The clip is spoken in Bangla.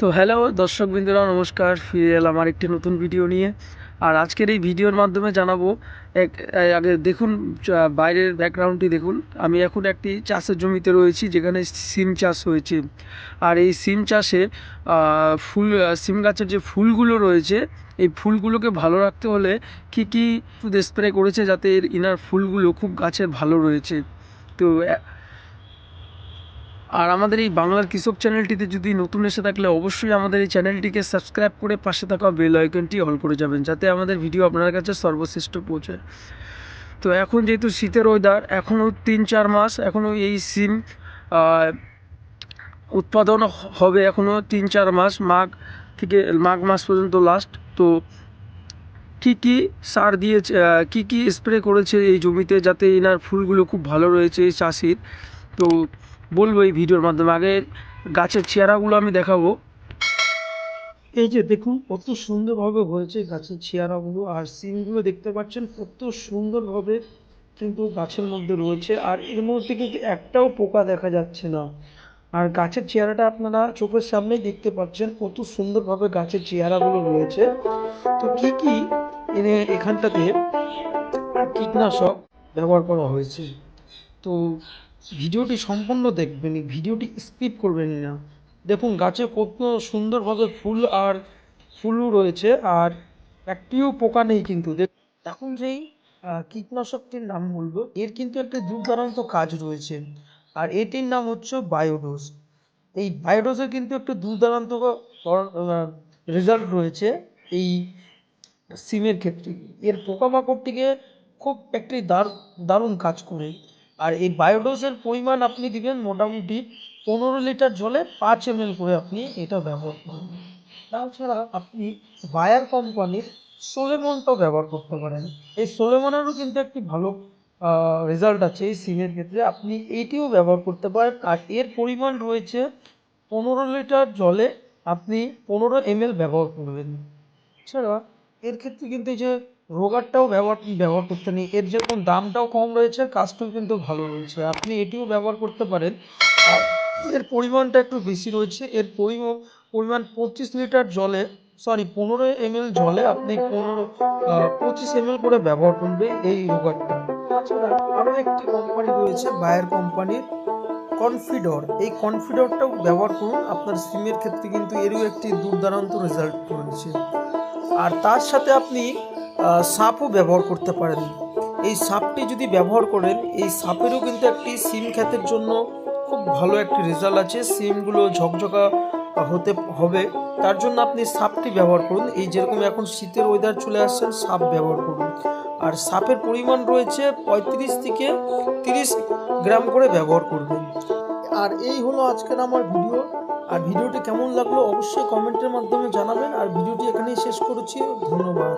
তো হ্যালো দর্শক বিন্দুরা নমস্কার। ফিরে এলাম আমার একটি নতুন ভিডিও নিয়ে। আর আজকের এই ভিডিওর মাধ্যমে জানাব, এক আগে দেখুন বাইরের ব্যাকগ্রাউন্ডটি দেখুন। আমি এখন একটি চাষের জমিতে রয়েছি, যেখানে সিম চাষ হয়েছে। আর এই সিম চাষে ফুল সিম গাছের যে ফুলগুলো রয়েছে, এই ফুলগুলোকে ভালো রাখতে হলে কি কি স্প্রে করেছে যাতে এর ইনার ফুলগুলো খুব গাছের ভালো রয়েছে। তো আর আমাদের এই বাংলার কৃষক চ্যানেলটিতে যদি নতুন এসে থাকলে অবশ্যই আমাদের এই চ্যানেলটিকে সাবস্ক্রাইব করে পাশে থাকা বেল আইকনটি অল করে যাবেন, যাতে আমাদের ভিডিও আপনার কাছে সর্বশ্রেষ্ঠ পৌঁছায় তো এখন যেহেতু শীতের ওয়েদার এখনও তিন চার মাস এখনও এই সিম উৎপাদন হবে এখনও তিন চার মাস, মাঘ থেকে, মাঘ মাস পর্যন্ত লাস্ট তো কী কী সার দিয়েছে কী কী স্প্রে করেছে এই জমিতে যাতে এনার ফুলগুলো খুব ভালো রয়েছে এই চাষির? তো বলব এই ভিডিওর মাধ্যমে। আগে গাছের চেহারাগুলো আমি দেখাবো। এই যে দেখুন, কত সুন্দরভাবে হয়েছে গাছের চেহারাগুলো। আর সিমগুলো দেখতে পাচ্ছেন, কত সুন্দরভাবে কিন্তু গাছের মধ্যে রয়েছে। আর এর মধ্যে কিন্তু একটাও পোকা দেখা যাচ্ছে না। আর গাছের চেহারাটা আপনারা চোখের সামনেই দেখতে পাচ্ছেন, কত সুন্দরভাবে গাছের চেহারাগুলো রয়েছে। তো কি কি এনে এখানটাতে কীটনাশক ব্যবহার করা হয়েছে? তো ভিডিওটি সম্পূর্ণ দেখবেন ভিডিওটি স্কিপ করবেন না। দেখুন, গাছে কত সুন্দরভাবে ফুল আর ফুলও রয়েছে, আর একটিও পোকা নেই কিন্তু। এখন যেই কীটনাশকটির নাম বলব। এর কিন্তু একটা দুর্দান্ত কাজ রয়েছে, আর এটির নাম হচ্ছে বায়োডোজ। এই বায়োডোজের কিন্তু একটা দুর্দান্ত রেজাল্ট রয়েছে এই সিমের ক্ষেত্রে। এর পোকামাকড়টিকে খুব একটি দার, দারুণ কাজ করে। আর এই বায়োডোজের পরিমাণ আপনি দিবেন মোটামুটি পনেরো লিটার জলে পাঁচ এম করে আপনি এটা ব্যবহার করবেন। তাছাড়া আপনি বায়ার কোম্পানির সোলেমনটাও ব্যবহার করতে পারেন। এই সোলেমনেরও কিন্তু একটি ভালো রেজাল্ট আছে এই সিমের ক্ষেত্রে। আপনি এইটিও ব্যবহার করতে পারেন। আর এর পরিমাণ রয়েছে পনেরো লিটার জলে আপনি পনেরো এম ব্যবহার করবেন। এছাড়া এর ক্ষেত্রে কিন্তু এই যে রোগারটাও ব্যবহার ব্যবহার করতে নেই এর যেরকম দামটাও কম রয়েছে, কাজটাও কিন্তু ভালো রয়েছে। আপনি এটিও ব্যবহার করতে পারেন। এর পরিমাণটা একটু বেশি রয়েছে। এর পরিমাণ পরিমাণ পঁচিশ লিটার জলে সরি পনেরো এম জলে আপনি পনেরো পঁচিশ এম করে ব্যবহার করবে এই রোগারটা। আরও একটি কোম্পানি রয়েছে বায়ার কোম্পানির কনফিডর এই কনফিডরটাও ব্যবহার করুন। আপনার সিমের ক্ষেত্রে কিন্তু এরও একটি দুর্দান্ত রেজাল্ট রয়েছে আর তার সাথে আপনি সাপও ব্যবহার করতে পারেন। এই সাপটি যদি ব্যবহার করেন, এই সাপেরও কিন্তু একটি সিম খ্যাতের জন্য খুব ভালো একটি রেজাল্ট আছে। সিমগুলো ঝকঝকা হতে হবে। তার জন্য আপনি সাপটি ব্যবহার করুন। এই যেরকম এখন শীতের ওয়েদার চলে আসছেন সাপ ব্যবহার করুন। আর সাপের পরিমাণ রয়েছে পঁয়ত্রিশ থেকে তিরিশ গ্রাম করে ব্যবহার করবেন। আর এই হলো আজকের আমার ভিডিও আর ভিডিওটি কেমন লাগল অবশ্যই কমেন্টের মাধ্যমে জানাবেন। আর ভিডিওটি এখানেই শেষ করেছি। ধন্যবাদ।